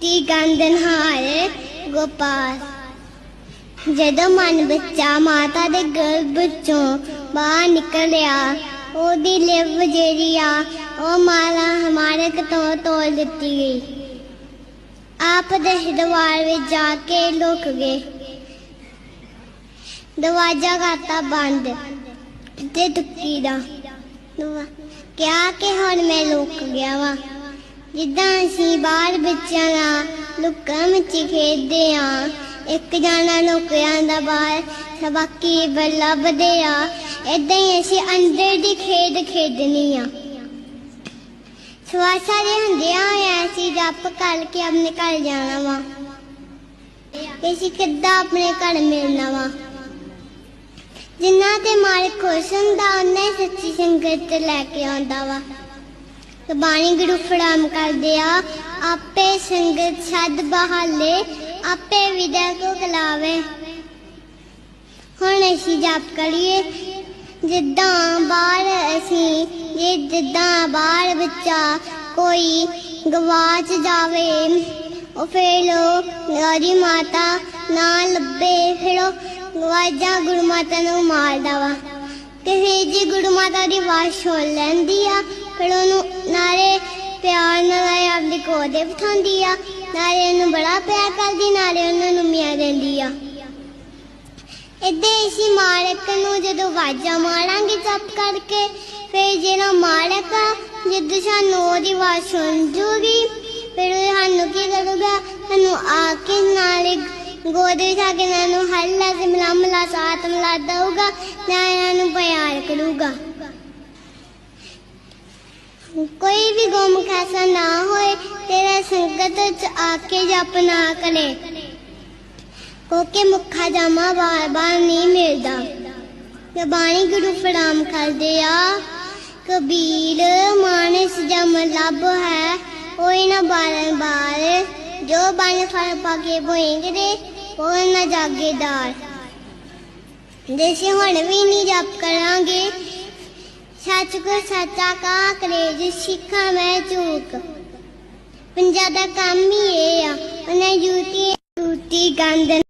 ਤੀ ਗੰਦਨਹਾਰ ਗੋਪਾਲ। ਜਦੋਂ ਮਨ ਬੱਚਾ ਮਾਤਾ ਦੇ ਗਰਭ ਵਿੱਚੋਂ ਬਾਹਰ ਨਿਕਲਿਆ, ਉਹਦੀ ਲਿਵ ਜਿਹੜੀ ਆ, ਉਹ ਮਾਲਾ ਹਮਾਰੇ ਤੋਂ ਤੋੜ ਦਿੱਤੀ ਗਈ। ਆਪ ਦੇ ਦਰਬਾਰ ਵਿੱਚ ਜਾ ਕੇ ਲੁਕ ਗਏ। ਦਰਵਾਜ਼ਾ ਕਰਤਾ ਬੰਦ ਤੇ ਟੁੱਕੀ ਦਾ। ਦਵਾ- ਕਿ ਹੁਣ ਮੈਂ ਲੁਕ ਗਿਆ ਵਾਂ। ਜਿੱਦਾਂ ਅਸੀਂ ਬਾਹਰ ਬੱਚਿਆਂ ਨਾਲ ਲੁਕਣ ਮਿੱਚੀ ਖੇਡਦੇ ਆ ਇੱਕ ਜਾਣਾ ਲੁਕ ਜਾਂਦਾ ਬਾਹਰ ਤੇ ਬਾਕੀ ਆ ਏਦਾਂ ਹੀ ਅਸੀਂ ਅੰਦਰ ਦੀ ਖੇਡ ਖੇਡਣੀ ਆ। ਸਵਾਸਾ ਦੇ ਹੁੰਦਿਆਂ ਹੋਇਆ ਅਸੀਂ ਜੱਪ ਕਰਕੇ ਆਪਣੇ ਘਰ ਜਾਣਾ ਵਾ। ਅਸੀਂ ਕਿੱਦਾਂ ਆਪਣੇ ਘਰ ਮਿਲਣਾ ਵਾ। ਜਿੰਨਾ ਤੇ ਮਾਲਕ ਖੁਸ਼ ਹੁੰਦਾ ਉਹਨੇ ਹੀ ਸੱਚੀ ਸੰਗਤ ਲੈ ਕੇ ਆਉਂਦਾ ਵਾ। ਤੇ ਬਾਣੀ ਗੁਰੂ ਫੜਾਮ ਕਰਦੇ ਆ। ਆਪੇ ਸੰਗਤ ਛੱਡ ਬਹਾਲੇ, ਆਪੇ ਵਿਦਾ ਕੋ ਕਲਾਵੇ। ਹੁਣ ਅਸੀਂ ਜਪ ਕਰੀਏ। ਜਿੱਦਾਂ ਬਾਹਰ ਅਸੀਂ, ਜੇ ਜਿੱਦਾਂ ਬਾਹਰ ਬੱਚਾ ਕੋਈ ਗਵਾਚ ਜਾਵੇ, ਉਹ ਫਿਰ ਲੋ ਗਰੀ ਮਾਤਾ ਨਾ ਲੱਭੇ, ਫਿਰ ਉਹ ਗਵਾਜਾ ਗੁਰੂ ਮਾਤਾ ਨੂੰ ਮਾਰਦਾ ਵਾ ਤੇ ਫਿਰ ਜੀ ਗੁਰੂ ਮਾਤਾ ਦੀ ਆਵਾਜ਼ ਸੁਣ ਲੈਂਦੀ ਆ, ਫਿਰ ਉਹਨੂੰ ਨਾਲੇ ਪਿਆਰ ਨਾਲ ਆਪਦੀ ਕੋਦੇ ਬਿਠਾਉਂਦੀ ਆ। ਨਾਲੇ ਇਹਨੂੰ ਬੜਾ ਪਿਆਰ ਕਰਦੀ, ਨਾਲੇ ਉਹਨਾਂ ਨੂੰ ਮੀਆਂ ਦਿੰਦੀ ਆ। ਇੱਦਾਂ ਇਸੀ ਮਾਲਕ ਨੂੰ ਜਦੋਂ ਵਾਜਾ ਮਾਰਾਂਗੇ ਜਪ ਕਰਕੇ, ਫਿਰ ਜਿਹੜਾ ਮਾਲਕ ਆ, ਜਿੱਦ ਸਾਨੂੰ ਉਹਦੀ ਆਵਾਜ਼ ਸੁਣ ਜੂਗੀ, ਫਿਰ ਉਹ ਸਾਨੂੰ ਕੀ ਕਰੂਗਾ? ਸਾਨੂੰ ਆ ਕੇ ਨਾਲੇ ਗੋਦੇ ਜਾ ਕੇ ਨਾਨੂੰ ਹੱਲਾ ਤੇ ਮਿਲਾ ਮਿਲਾ ਸਾਥ ਮਿਲਾ ਦਊਗਾ ਨਾ ਇਹਨਾਂ ਨੂੰ ਪਿਆਰ ਕਰੂਗਾ। ਕੋਈ ਵੀ ਗੁੰਮ ਖਾਸਾ ਨਾ ਹੋਏ, ਤੇਰਾ ਸੰਗਤ ਚ ਆ ਕੇ ਜਪ ਨਾ ਕਰੇ। ਕੋਕੇ ਮੁੱਖਾ ਜਾਮਾ ਬਾਰ ਬਾਰ ਨਹੀਂ ਮਿਲਦਾ। ਤੇ ਗੁਰੂ ਫੜਾਮ ਕਰਦੇ ਆ। ਕਬੀਰ ਮਾਨਸ ਜਮ ਲੱਭ ਹੈ, ਕੋਈ ਨਾ ਬਾਰਨ ਬਾਰ। ਜੋ ਬਨ ਫਲ ਪਾਕੇ ਭੋਏਂਗੇ ਉਹ ਨਾ ਜਾਗੇਦਾਰ ਦੇਸੀ ਹੁਣ ਵੀ ਨਹੀਂ ਜਪ ਕਰਾਂਗੇ। ਸੱਚ ਕੋ ਸੱਚਾ ਕਾ ਕਰੇ ਸਿੱਖਾਂ ਮੈਂ ਝੂਕ ਪੰਜਾ ਦਾ ਕੰਮ ਹੀ ਇਹ ਆ, ਉਹਨੇ ਜੂਤੀ ਜੂਤੀ ਗੰਦ